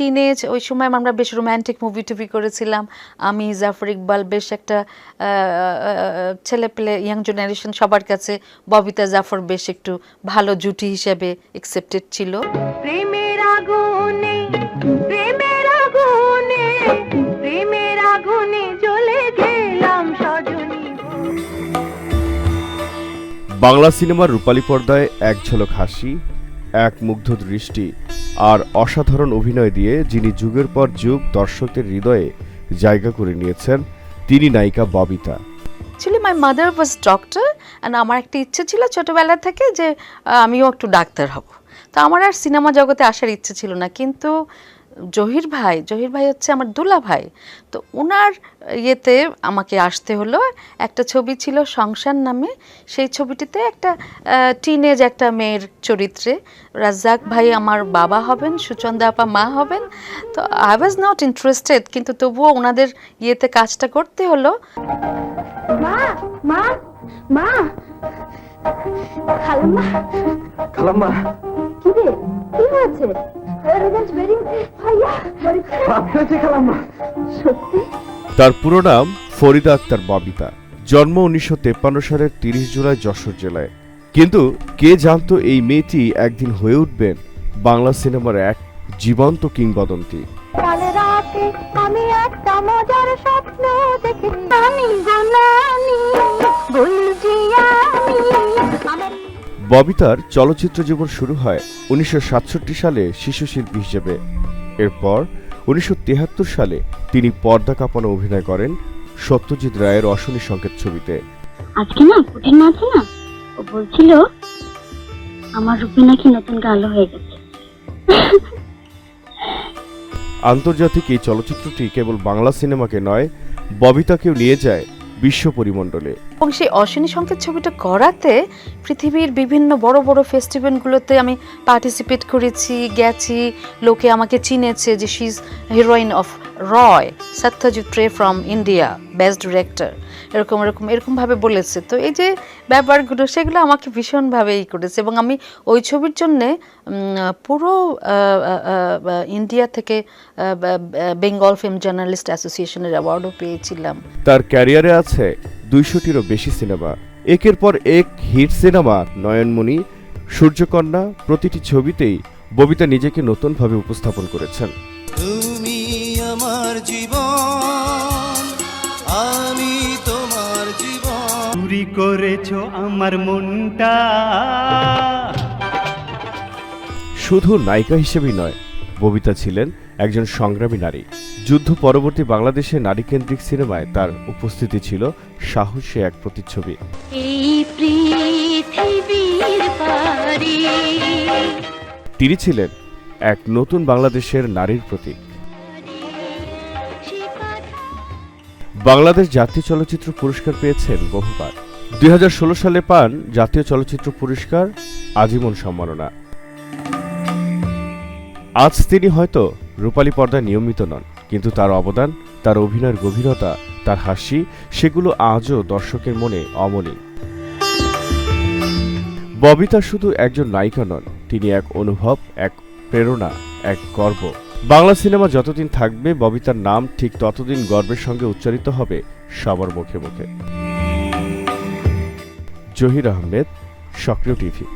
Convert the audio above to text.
Teenage ওই সময় আমরা বেশ রোম্যান্টিক মুভি টুভি করেছিলাম। আমি জাফর ইকবাল বেশ একটা ছেলে পেলে ইয়াং জেনারেশন সবার কাছে ববিতা জাফর বেশ একটু ভালো জুটি হিসেবে একসেপ্টেড ছিল। প্রেমের আগুনে প্রেমের আগুনে প্রেমের আগুনে জ্বলে গেলাম সজনী বাংলা সিনেমার রূপালী পর্দায় এক ঝলক হাসি এক মুগ্ধ দৃষ্টি আর অসাধারণ অভিনয় দিয়ে যিনি যুগের পর যুগ দর্শকদের হৃদয়ে জায়গা করে নিয়েছেন, তিনি নায়িকা Babita. Actually my mother was doctor and আমার একটা ইচ্ছে ছিল ছোটোবেলা থেকে যে আমিও একটু ডাক্তার হব। তো আমার আর সিনেমা জগতে আসার ইচ্ছে ছিল না, কিন্তু জহির ভাই জহির ভাই হচ্ছে আমার দুলা ভাই। তো ওনার ইয়েতে আমাকে আসতে হলো, একটা ছবি ছিল সংসার নামে, সেই ছবিটিতে একটা টিনেজ একটা মেয়ের চরিত্রে। রাজ্জাক ভাই আমার বাবা হবেন, সুচন্দা আপা মা হবেন। তো আই ওয়াজ নট ইন্টারেস্টেড কিন্তু তবুও ওনাদের ইয়েতে কাজটা করতে হলো। মা মা মা খালাম্মা? খালাম্মা। কি রে কি হয়েছে তার পুরো নাম ফরিদা আক্তার বাবিতা। জন্ম উনিশশো তেপ্পান্ন সালের তিরিশ জুলাই যশোর জেলায়। কিন্তু কে জানতো এই মেয়েটি একদিন হয়ে উঠবেন বাংলা সিনেমার এক জীবন্ত কিংবদন্তি? আমি একটা মজার স্বপ্ন দেখে ববিতার চলচ্চিত্র জীবন শুরু হয় উনিশশো সাতষট্টি সালে শিশু শিল্পী হিসেবে। এরপর উনিশশো সালে তিনি পর্দা কাঁপানো অভিনয় করেন সত্যজিৎ রায়ের অশনি সংকেত ছবিতে। আজকে না মা আছে না? ও বলছিল আমার রূপে নাকি নতুন গালো হয়ে গেছে। আন্তর্জাতিক এই চলচ্চিত্রটি কেবল বাংলা সিনেমাকে নয় ববিতাকেও নিয়ে যায় বিশ্ব পরিমণ্ডলে। এবং সেই অশ্বিনী সংকেত ছবিটা করাতে পৃথিবীর বিভিন্ন বড় বড় ফেস্টিভ্যালগুলোতে আমি পার্টিসিপেট করেছি, গেছি, লোকে আমাকে চিনেছে যে she is heroine of Roy Satyajit Ray from India best director এরকম এরকম, এরকমভাবে বলেছে। তো এই যে ব্যাপারগুলো, সেগুলো আমাকে ভীষণভাবে ই করেছে এবং আমি ওই ছবির জন্যে পুরো ইন্ডিয়া থেকে বেঙ্গল ফিল্ম জার্নালিস্ট অ্যাসোসিয়েশনের অ্যাওয়ার্ডও পেয়েছিলাম। তার ক্যারিয়ারে আছে দুইশোটিরও বেশি সিনেমা। একের পর এক হিট সিনেমা নয়নমণি সূর্যকন্যা প্রতিটি ছবিতেই ববিতা নিজেকে নতুনভাবে উপস্থাপন করেছেন। তুমি আমার জীবন আমি তোমার জীবন। চুরি করেছ আমার মনটা। শুধু নায়িকা হিসেবেই নয় ববিতা ছিলেন একজন সংগ্রামী নারী। যুদ্ধ পরবর্তী বাংলাদেশে নারীকেন্দ্রিক সিনেমায় তার উপস্থিতি ছিল সাহসী এক প্রতিচ্ছবি। তিনি ছিলেন এক নতুন বাংলাদেশের নারীর প্রতীক। বাংলাদেশ জাতীয় চলচ্চিত্র পুরস্কার পেয়েছেন বহুবার। দুই হাজার ষোলো সালে পান জাতীয় চলচ্চিত্র পুরস্কার আজীবন সম্মাননা। আজ তিনি হয়তো রূপালী পর্দায় নিয়মিত নন, কিন্তু তার অবদান, তার অভিনয়ের গভীরতা, তার হাসি, সেগুলো আজও দর্শকের মনে অমলিন। ববিতা শুধু একজন নায়িকা নন, তিনি এক অনুভব, এক প্রেরণা, এক গর্ব। বাংলা সিনেমা যতদিন থাকবে, ববিতার নাম ঠিক ততদিন গর্বের সঙ্গে উচ্চারিত হবে সবার মুখে মুখে। জহির আহমেদ, সক্রিয় টিভি।